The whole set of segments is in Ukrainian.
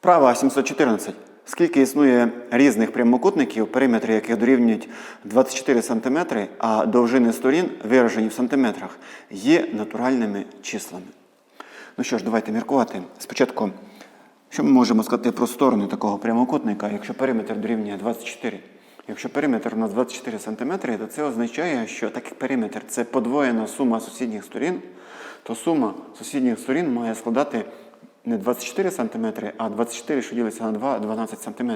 Вправа 714. Скільки існує різних прямокутників, периметри яких дорівнюють 24 см, а довжини сторін, виражені в сантиметрах, є натуральними числами. Ну що ж, давайте міркувати. Спочатку, що ми можемо сказати про сторони такого прямокутника, якщо периметр дорівнює 24? Якщо периметр у нас 24 см, то це означає, що так як периметр це подвоєна сума сусідніх сторін, то сума сусідніх сторін має складати не 24 см, а 24, що ділиться на 2, 12 см.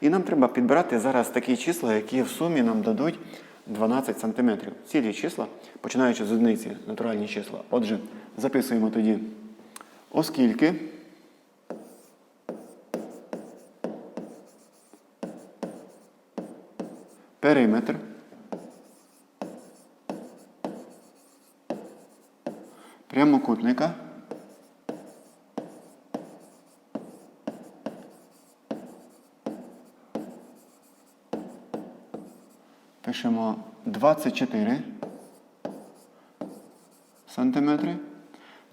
І нам треба підбирати зараз такі числа, які в сумі нам дадуть 12 см. Цілі числа, починаючи з одиниці, натуральні числа. Отже, записуємо тоді, оскільки периметр прямокутника пишемо 24 сантиметри,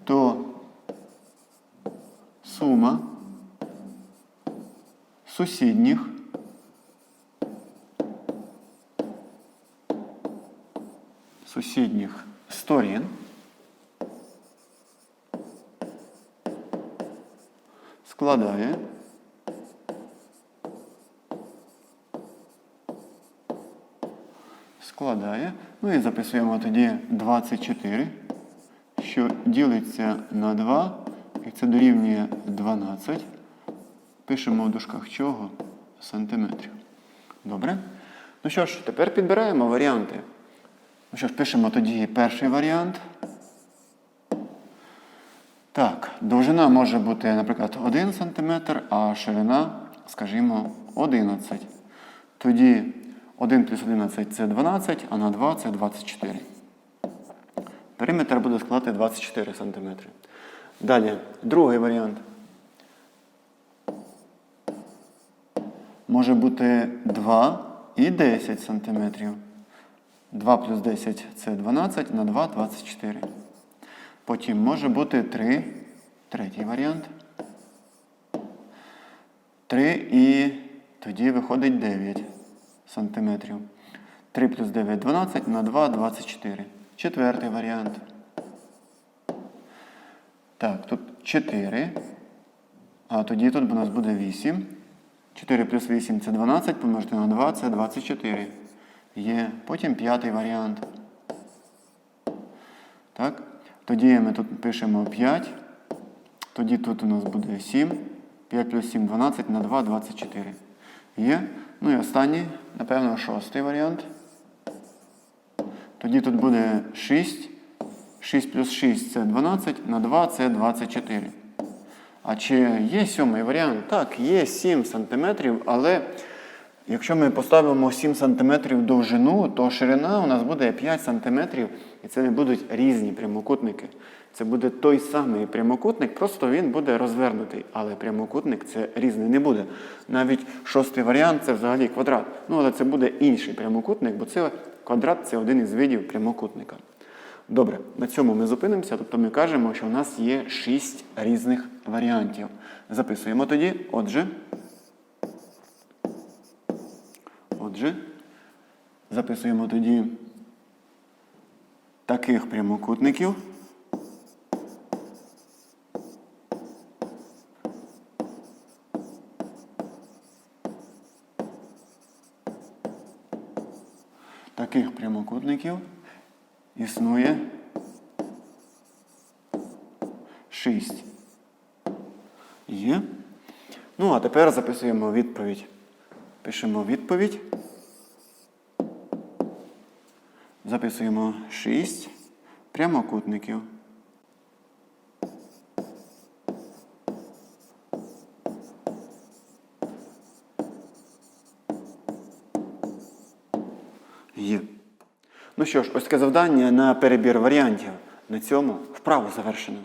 то сума сусідніх сусідніх сторін складає складає. Ну і записуємо тоді 24, що ділиться на 2, і це дорівнює 12. Пишемо в дужках чого? Сантиметрів. Добре? Ну що ж, тепер підбираємо варіанти. Ну що ж, пишемо тоді перший варіант. Так, довжина може бути, наприклад, 1 см, а ширина, скажімо, 11. Тоді 1 плюс 11 це 12, а на 2 це 24. Периметр буде складати 24 см. Далі, другий варіант. Може бути 2 і 10 см. 2 плюс 10 це 12, на 2 24. Потім може бути 3, третій варіант. 3 і тоді виходить 9 сантиметрів. 3 плюс 9 12, на 2 24. Четвертий варіант. Так, тут 4. А тоді тут у нас буде 8. 4 плюс 8 це 12, помножити на 2 це 24. Є. Потім п'ятий варіант. Так. Тоді ми тут пишемо 5. Тоді тут у нас буде 7. 5 плюс 7 12 на 2 24. Є. Ну і останній, напевно, шостий варіант. Тоді тут буде 6. 6 плюс 6 це 12, на 2 це 24. А чи є сьомий варіант? Так, є 7 см, але якщо ми поставимо 7 см довжину, то ширина у нас буде 5 см, і це не будуть різні прямокутники. Це буде той самий прямокутник, просто він буде розвернутий. Але прямокутник це різний не буде. Навіть шостий варіант це взагалі квадрат. Ну, але це буде інший прямокутник, бо це квадрат це один із видів прямокутника. Добре, на цьому ми зупинимося. Тобто ми кажемо, що у нас є 6 різних варіантів. Записуємо тоді. Отже. Отже, записуємо тоді таких прямокутників. Таких прямокутників існує 6. Є. Ну, а тепер записуємо відповідь. Пишемо відповідь. Записуємо 6 прямокутників. Є. Ну що ж, ось таке завдання на перебір варіантів. На цьому вправу завершено.